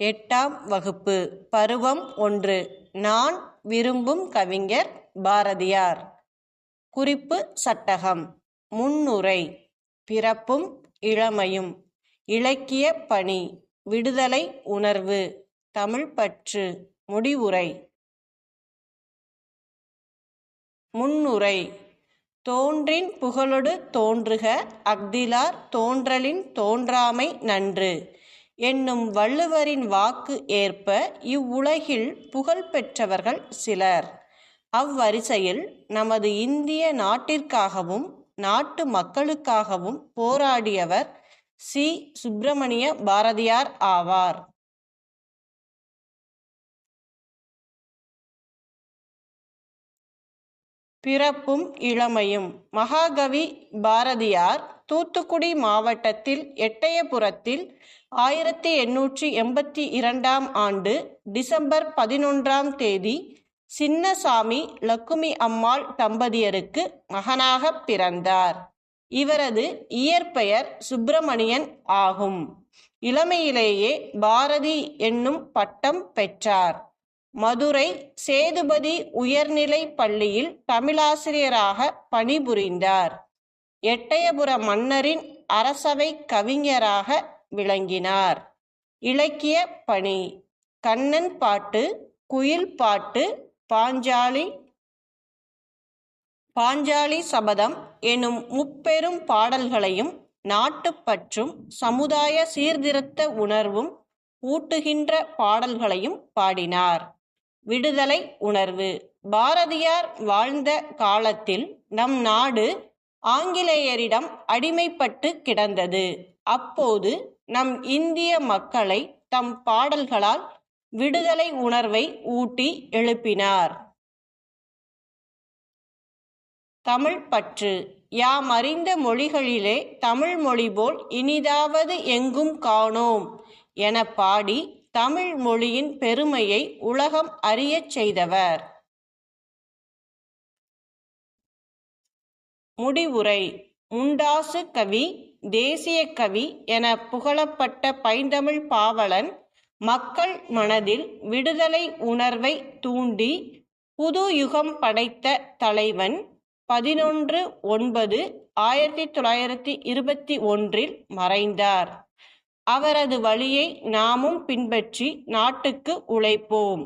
எட்டாம் வகுப்பு பருவம் ஒன்று. நான் விரும்பும் கவிஞர் பாரதியார். குறிப்பு சட்டகம். முன்னுரை. பிறப்பும் இளமையும். இலக்கிய பணி. விடுதலை உணர்வு. தமிழ்ப்பற்று முடிவுரை. முன்னுரை. தோன்றின் புகழொடு தோன்றுக அஃதிலார் தோன்றலின் தோன்றாமை நன்று. என்னும் வள்ளுவரின் வாக்கு ஏற்ப இவ்வுலகில் புகழ் பெற்றவர்கள் சிலர். அவ்வரிசையில் நமது இந்திய நாட்டிற்காகவும் நாட்டு மக்களுக்காகவும் போராடியவர் சி. சுப்பிரமணிய பாரதியார் ஆவார். பிறப்பும் இளமையும் மகாகவி பாரதியார் தூத்துக்குடி மாவட்டத்தில் எட்டயபுரத்தில் ஆயிரத்தி எண்ணூற்றி எண்பத்தி இரண்டாம் ஆண்டு டிசம்பர் பதினொன்றாம் தேதி சின்னசாமி லக்குமி அம்மாள் தம்பதியருக்கு மகனாக பிறந்தார். இவரது இயற்பெயர் சுப்பிரமணியன் ஆகும். இளமையிலேயே பாரதி என்னும் பட்டம் பெற்றார். மதுரை சேதுபதி உயர்நிலை பள்ளியில் தமிழாசிரியராக பணிபுரிந்தார். எட்டயபுர மன்னரின் அரசவை கவிஞராக விளங்கினார். இலக்கிய பணி. கண்ணன் பாட்டு குயில் பாட்டு பாஞ்சாலி பாஞ்சாலி சபதம் எனும் முப்பெரும் பாடல்களையும் நாட்டுப்பற்றும் சமுதாய சீர்திருத்த உணர்வும் ஊட்டுகின்ற பாடல்களையும் பாடினார். விடுதலை உணர்வு. பாரதியார் வாழ்ந்த காலத்தில் நம் நாடு ஆங்கிலேயரிடம் அடிமைப்பட்டு கிடந்தது. அப்போது நம் இந்திய மக்களை தம் பாடல்களால் விடுதலை உணர்வை ஊட்டி எழுப்பினார். தமிழ் பற்று. யாம் அறிந்த மொழிகளிலே தமிழ் மொழி போல் இனிதாவது எங்கும் காணோம் என பாடி தமிழ் மொழியின் பெருமையை உலகம் அறியச் செய்தவர். முடிவுரை. முண்டாசு கவி தேசிய கவி என புகழப்பட்ட பைந்தமிழ் பாவலன் மக்கள் மனதில் விடுதலை உணர்வை தூண்டி புது யுகம் படைத்த தலைவன் பதினொன்று ஒன்பது ஆயிரத்தி தொள்ளாயிரத்தி இருபத்தி ஒன்றில் மறைந்தார். அவரது வழியை நாமும் பின்பற்றி நாட்டுக்கு உழைப்போம்.